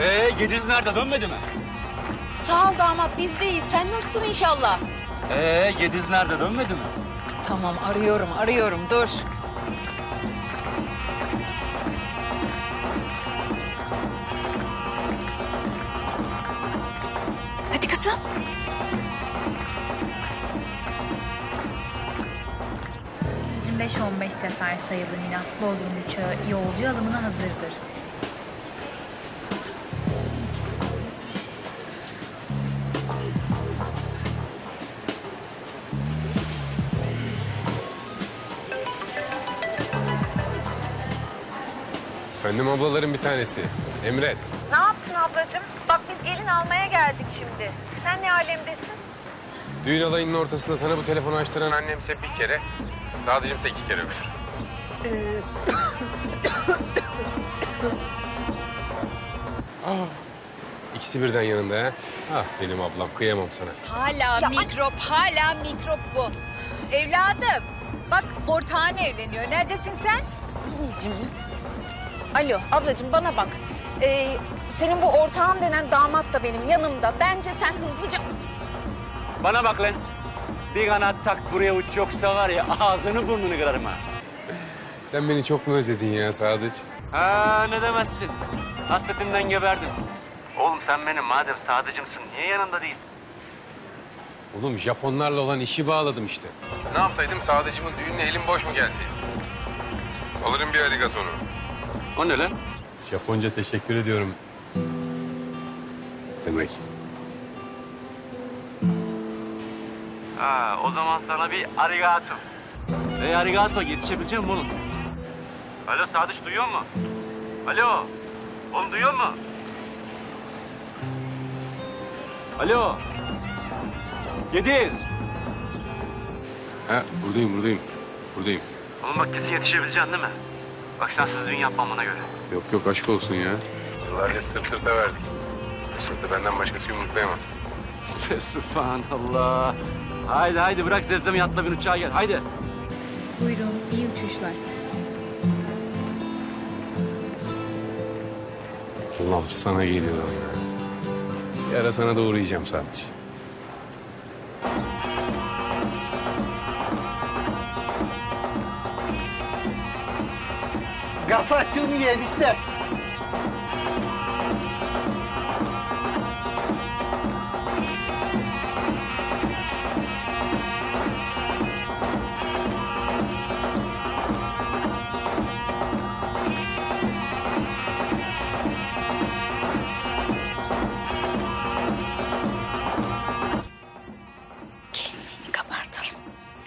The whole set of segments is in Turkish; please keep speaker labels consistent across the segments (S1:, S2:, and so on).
S1: Ee Gediz nerede dönmedi mi?
S2: Sağ ol damat bizdeyiz. Sen nasılsın inşallah?
S1: Ee Gediz nerede dönmedi mi?
S2: Tamam arıyorum arıyorum dur. Hadi kızım.
S3: ...15-15 sefer sayılı Milas Bodrum uçağı yolcu alımına hazırdır.
S4: Efendim ablaların bir tanesi. Emret.
S5: Ne yaptın ablacığım? Bak biz gelin almaya geldik şimdi. Sen ne alemdesin?
S4: Düğün alayının ortasında sana bu telefonu açtıran annemse bir kere, Sadıcımsa iki kere öpüşür. Ah, İkisi birden yanında ha. Ah benim ablam kıyamam sana.
S2: Hala mikrop hala mikrop bu. Evladım bak ortağın evleniyor. Neredesin sen?
S6: Anneciğim. Alo ablacığım bana bak. Ee, senin bu ortağın denen damat da benim yanımda. Bence sen hızlıca...
S1: Bana bak lan. Bir kanat tak buraya uç yoksa var ya ağzını burnunu kırarım ha.
S4: Sen beni çok mu özledin ya Sadıç?
S1: Ha ne demezsin. Hasretinden geberdim. Oğlum sen benim madem sadıcımsın niye yanında değilsin?
S4: Oğlum Japonlarla olan işi bağladım işte. Ne yapsaydım Sadıcımın düğününe elim boş mu gelseydi? Alırım bir aligatonu.
S1: O ne lan?
S4: Japonca teşekkür ediyorum. Demek.
S1: Ha o zaman sana bir arigato. Hey arigato yetişebilecek mi oğlum? Alo Sadıç duyuyor mu? Alo. Oğlum duyuyor mu? Alo. Gediz.
S4: Ha buradayım buradayım. Buradayım.
S1: Oğlum bak kesin yetişebileceksin değil mi? Bak sensiz düğün yapmam bana göre.
S4: Yok yok aşk olsun ya. Yıllarca sırt sırta verdik. Bu sırtı benden başkası yumruklayamaz.
S1: Subhanallah. Haydi haydi bırak zevzemi atla bir uçağa gel. Haydi.
S3: Buyurun, iyi uçuşlar.
S4: Laf sana geliyor ya. Bir ara sana da uğrayacağım sadece.
S7: Kafa açılmıyor enişte.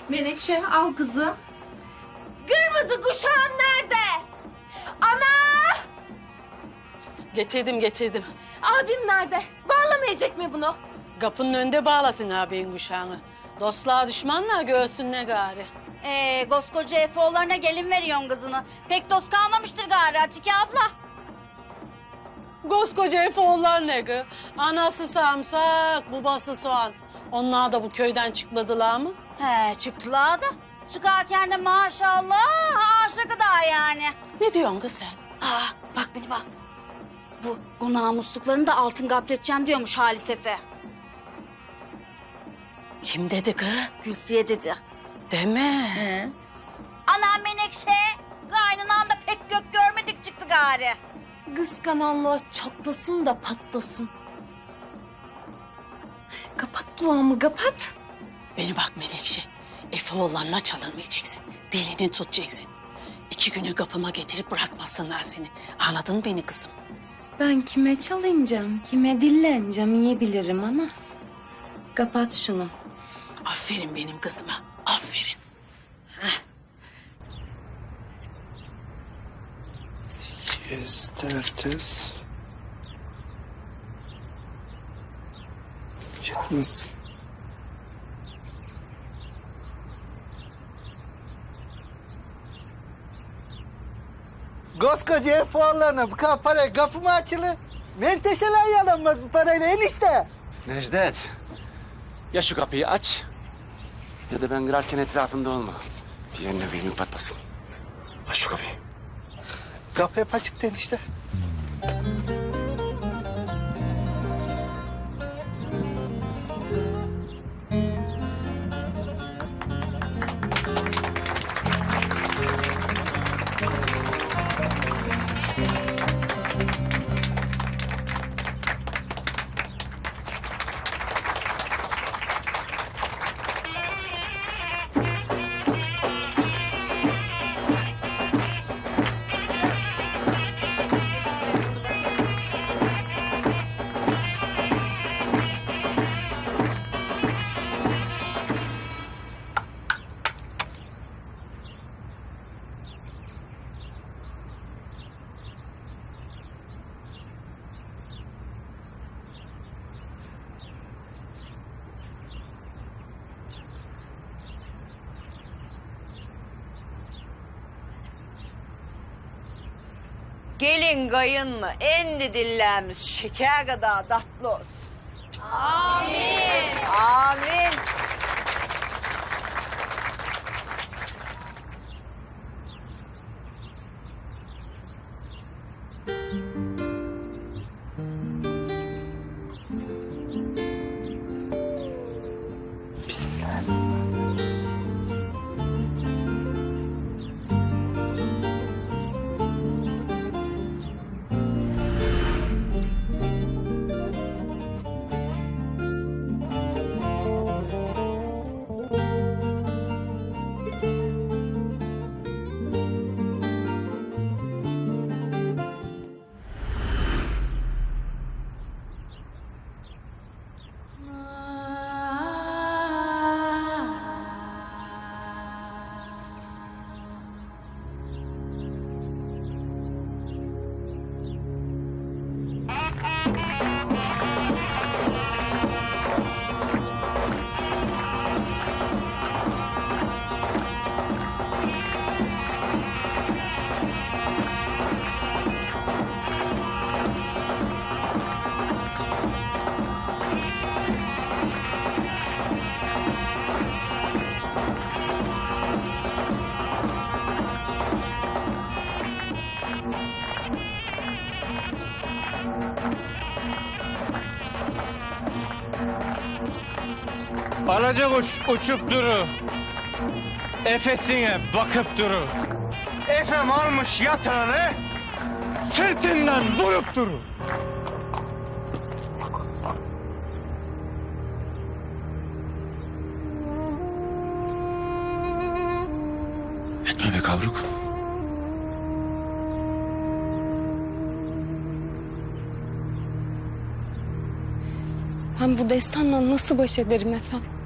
S5: Menekşe al kızı.
S8: Getirdim getirdim.
S6: Abim nerede? Bağlamayacak mı bunu?
S8: Kapının önünde bağlasın ağabeyin kuşağını. Dostluğa düşmanla göğsün ne gari.
S9: Ee, koskoca Efeoğullarına gelin veriyorsun kızını. Pek dost kalmamıştır gari Atike abla.
S8: Koskoca Efoğullar ne gı? Anası sarımsak, babası soğan. Onlar da bu köyden çıkmadılar mı?
S9: He çıktılar da. Çıkarken de maşallah aşıkı da yani.
S8: Ne diyorsun kız sen?
S9: Aa, bak beni bak. Bu, bu namusluklarını da altın kapleteceğim diyormuş Halis Efe.
S8: Kim dedi kı?
S9: Gülsiye dedi.
S8: Deme.
S9: Anam Menekşe. Kaynınan da pek gök görmedik çıktı gari.
S6: Kıskananlığa çatlasın da patlasın. Kapat duamı kapat.
S8: Beni bak Melekşe. Efeoğullarına çalınmayacaksın. Dilini tutacaksın. İki güne kapıma getirip bırakmasınlar seni. Anladın beni kızım?
S10: Ben kime çalınacağım, kime dilleneceğim iyi bilirim ana. Kapat şunu.
S8: Aferin benim kızıma. Aferin.
S7: Yestertes. Yetmez. Koskoca fuarlarına bu kadar para kapı mı açılı? Menteşeler yalanmaz bu parayla enişte.
S1: Necdet. Ya şu kapıyı aç ya da ben kırarken etrafında olma. Diğer nöbeğimi patlasın. Aç şu kapıyı.
S7: Kapı hep açık enişte.
S11: Gelin kayınlı en dillerimiz şeker kadar tatlı olsun. Amin. Amin.
S12: Alaca kuş uçup duru. Efesine bakıp duru. Efem almış yatağını sırtından vurup duru.
S13: Etme be kavruk.
S10: Ben bu destanla nasıl baş ederim efendim?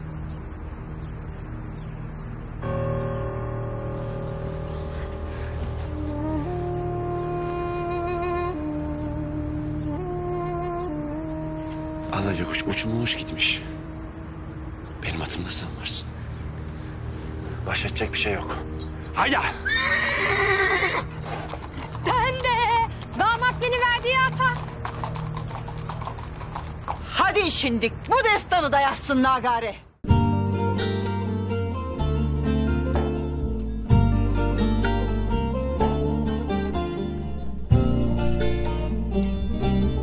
S13: Alaca kuş uçmuş gitmiş. Benim atımda sen varsın. Baş edecek bir şey yok.
S12: Hayda.
S11: Damat beni verdiği ata. Hadi şimdi bu destanı da yazsınlar gari.